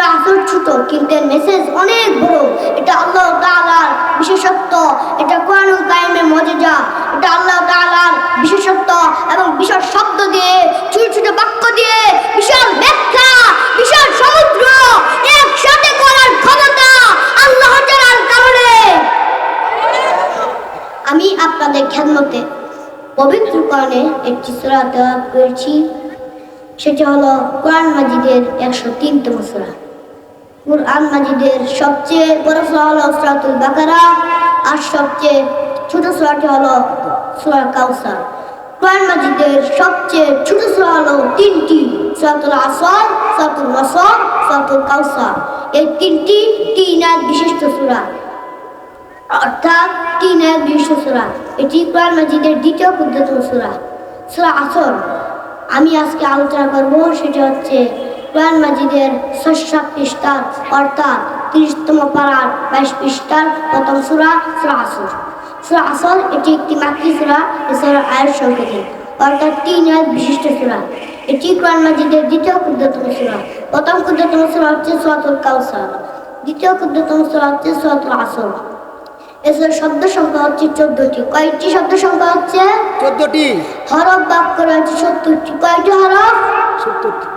সুরা ছোট, কিন্তু এর মেসেজ অনেক বড়। এটা আল্লাহ তাআলার বিশেষত্ব। এটা কোরআনুল কারিমের মজেজা এটা আল্লাহ তাআলার বিশেষত্ব এবং বিশাল শব্দ দিয়ে, ছোট ছোট বাক্য দিয়ে, বিশাল ব্যাখ্যা, বিশাল সমুদ্র একসাথে করার ক্ষমতা আল্লাহ কারণে। আমি আপনাদের খেদমতে পবিত্র কোরআনে একটি সূরা তেলাওয়াত করেছি। সেটা হলো কোরআন মাজিদের একশো তিনতম সূরা। কোরআন মাজিদের সবচেয়ে বড় সূরা হলো সূরাতুল বাকারা, আর সবচেয়ে ছোট সূরাটি হলো সূরা কাউসার। কোরআন মাজিদের সবচেয়ে ছোট সূরা হলো তিনটি, সূরাতুল আসর, সূরাতুল নসর সূরাতুল কাউসার। এই তিনটি তিন এক বিশিষ্ট সূরা। অর্থাৎ তিন এক বিশিষ্ট সূরা। এটি কোরআন মাজিদের দ্বিতীয় ক্ষুদ্রতম সূরা সূরা আসর। আমি আজকে আলোচনা করব, সেটা হচ্ছে কোরআন মাজিদের ষষ্ঠ পৃষ্ঠার অর্থাৎ তিরিশতম পাড়ার বাইশ পৃষ্ঠার প্রথম সূরা সূরা আসর সূরা আসর এটি একটি মাতৃ সূরা এছাড়া আয়ের সংকেতে। অর্থাৎ তিন আয়াত বিশিষ্ট সূরা। এটি কোরআন মাজিদের দ্বিতীয় ক্ষুদ্রতম সূরা। প্রথম ক্ষুদ্রতম সূরা হচ্ছে সূরাতুল কাউসার। দ্বিতীয় ক্ষুদ্রতম সূরা হচ্ছে সূরাতুল আসর। এছাড়া শব্দ সংখ্যা হচ্ছে চোদ্দটি। কয়েকটি শব্দ সংখ্যা হচ্ছে চোদ্দটি। হরফ বাক্য রয়েছে সত্তরটি। কয়টি হরফ? সত্তরটি।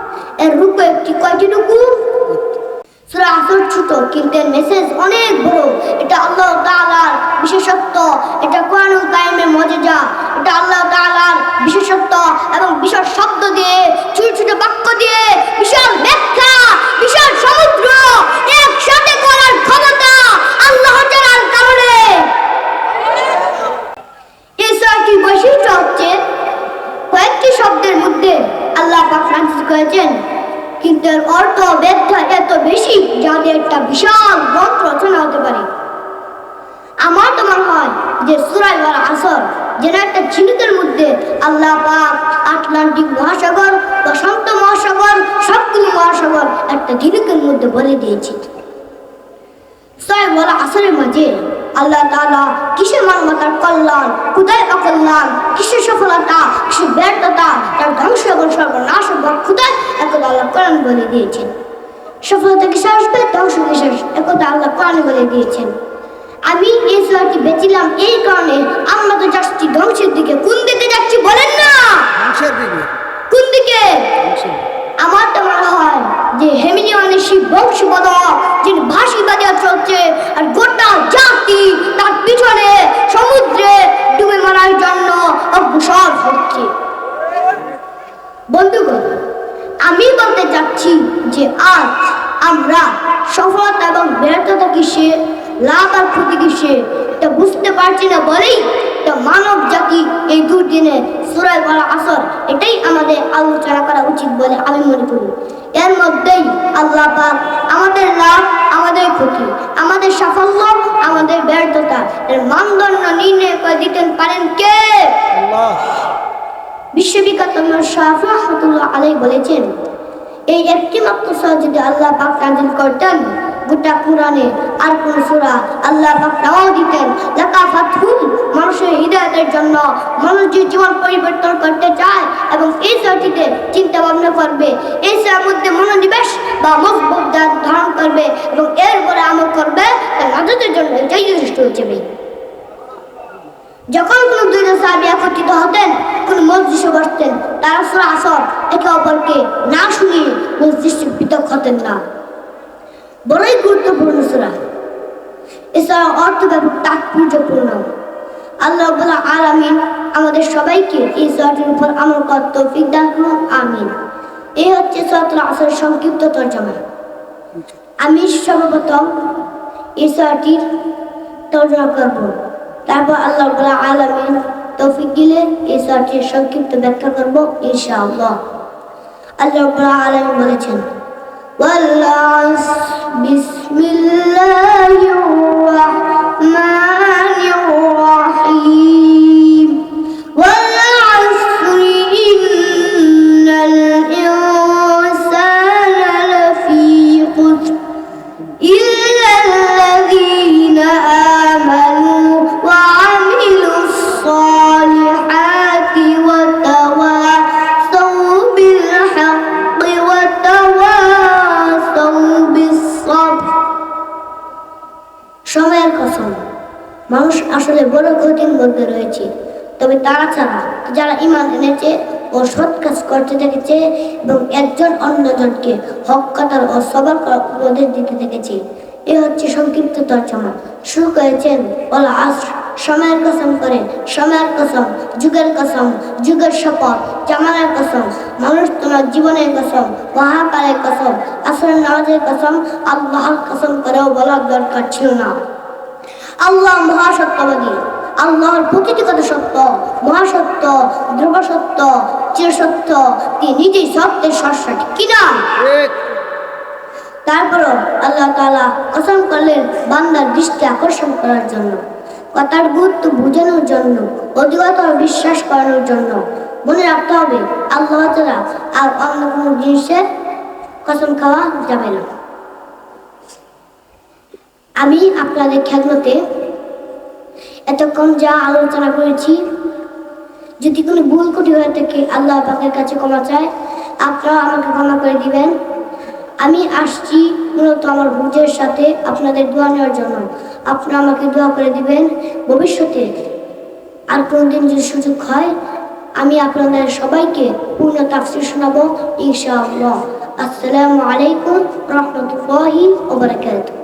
রুকু একটি কয়টি সুরা আসর ছোট, কিন্তু এর মেসেজ অনেক বড়। এটা আল্লাহ তাআলার বিশেষত্ব। এটা কোরআনুল কারিমের মজেজা এটা আল্লাহ তাআলার বিশেষত্ব এবং বিশাল শব্দ দিয়ে, ছোট ছোট বাক্য দিয়ে, বিশাল ব্যাখ্যা, বিশাল সমুদ্র একসাথে করার ক্ষমতা আল্লাহ তাআলার কারণে। এই ছয়টি বৈশিষ্ট্য হচ্ছে কয়েকটি শব্দের মধ্যে আল্লাহ পাক করেছেন কিন্তু এর অর্থ ব্যাখ্যা এত বেশি যাদের একটা বিশাল গ্রন্থ রচনা হতে পারে। আমার তো মনে হয় যে সুরাই ওয়াল আসর, যেন একটা ঝিনুকের মধ্যে আল্লাহ পাক আটলান্টিক মহাসাগর, প্রশান্ত মহাসাগর, সবগুলো মহাসাগর একটা ঝিনুকের মধ্যে বলে দিয়েছে। ছয় বলা আসরের মাঝে আল্লাহ তাআলা কিসের মানবতার কল্যাণ, কোথায় অকল্যাণ, কিসের সফলতা, কিসের ব্যর্থতা, তার ধ্বংস এবং সর্বনাশ ক্ষুদায় একদা আল্লাহ কোরআন বলে দিয়েছেন। সফলতা কিসে আসবে ধ্বংস কিসে আসবে একদা আল্লাহ কোরআন বলে দিয়েছেন। আমি এই সুরাটি বেছিলাম এই কারণে আমরা তো যাচ্ছি ধ্বংসের দিকে। কোন দিকে যাচ্ছি বলেন না? কোন দিকে? আমার তো মনে হয় যে হেমিনিয়নের সেই বংশবদক যিনি ভাসি বাজার চলছে আর গোটা জাতি তার পিছনে সমুদ্রে ডুবে মারার জন্য অগ্রসর হচ্ছে বন্ধুগণ চাচ্ছি যে আজ আমরা সফলতা এবং ব্যর্থতা কিসে লাভ আর ক্ষতি কিসে এটা বুঝতে পারছি না বলেই তো মানব জাতি এই দুদিনে সুরাই বলা আসর এটাই আমাদের আলোচনা করা উচিত বলে আমি মনে করি। এর মধ্যেই আল্লাহ পাক আমাদের লাভ আমাদের ক্ষতি আমাদের সাফল্য আমাদের ব্যর্থতা এর মানদণ্ড নির্ণয় করে দিতেন পারেন কে? বিশ্ববিখ্যাত শাহ রহমতুল্লাহ আলাই বলেছেন এই একটি মাত্র সূরা যদি আল্লাহ পাক নাজিল করতেন, গোটা কোরআনে আর কোন সূরা আল্লাহ পাক নাও দিতেন। লেখা ফাতহুল, মানুষের হৃদয়তের জন্য মানুষ যে জীবন পরিবর্তন করতে চায় এবং এই সূরাটিতে চিন্তা ভাবনা করবে, এই সূরার মধ্যে মনোনিবেশ বা মজবুত ধারণ করবে এবং এর এরপরে আমল করবে, তার নাজাতের জন্য এটাই যথেষ্ট হয়ে যাবে। যখন কোন দুজন সাহাবী একত্রিত হতেন তারা সুরা আসর একে অপরকে না মসজিদে পৃথক হতেন না। বড়ই গুরুত্বপূর্ণ সুরা। এছাড়া অর্থ ব্যাপক তাৎপর্যপূর্ণ। আল্লাহ বলা আলামিন আমাদের সবাইকে এই সুরাটির উপর আমল করার তৌফিক আমিন। এই হচ্ছে সুরাতুল আসর সংক্ষিপ্ত তর্জমা। আমি সর্বপ্রথম এই সুরাটির তর্জমা করব। তারপর আল্লাহ আলামিন তৌফিক দিলে এই সুরাটির সংক্ষিপ্ত ব্যাখ্যা করব ইনশাআল্লাহ। আল্লাহ রাব্বুল আলামিন বলেছেন মানুষ আসলে বড় ক্ষতির মধ্যে রয়েছে। তবে তারা ছাড়া যারা ইমান এনেছে ও সৎ কাজ করতে থেকেছে এবং একজন অন্যজনকে হক কাতার ও সবার উপদেশ দিতে থেকেছে এ হচ্ছে সংক্ষিপ্ত তর্জমা। শুরু করেছেন ওলা আস। সময়ের কসম করে সময়ের কসম, যুগের কসম, যুগের শপথ জামানের কসম, মানুষ তোমার জীবনের কসম, মহাকালের কসম, আসরের নামাজের কসম, আল্লাহর কসম করেও বলার দরকার ছিল না। আল্লাহ মহাসত্যবাদী আল্লাহর প্রতিটি কথা সত্য মহাসত্য ধ্রুব সত্য চিরসত্য তিনি নিজেই সত্যের সরসাটি কিনা ঠিক। তারপরও আল্লাহ তালা কসম করলেন বান্দার দৃষ্টি আকর্ষণ করার জন্য কথার গুরুত্ব বোঝানোর জন্য অধিকতর বিশ্বাস করানোর জন্য। মনে রাখতে হবে আল্লাহ তাআলা আর অন্য কোনো জিনিসের কসম খাওয়া যাবে না। আমি আপনাদের খেদমতে এতক্ষণ যা আলোচনা করেছি, যদি কোনো ভুল কুটি হয়ে থাকে, আল্লাহ পাকের কাছে ক্ষমা চায়। আপনারা আমাকে ক্ষমা করে দিবেন। আমি আসছি মূলত আমার বুঝের সাথে আপনাদের দোয়া নেওয়ার জন্য। আপনারা আমাকে দোয়া করে দিবেন, ভবিষ্যতে আর কোনোদিন যদি সুযোগ হয়, আমি আপনাদের সবাইকে পূর্ণ তাফসির শোনাবো, ইনশাআল্লাহ। আসসালামু আলাইকুম রহমতুল্লাহি ওবরাকাতুহ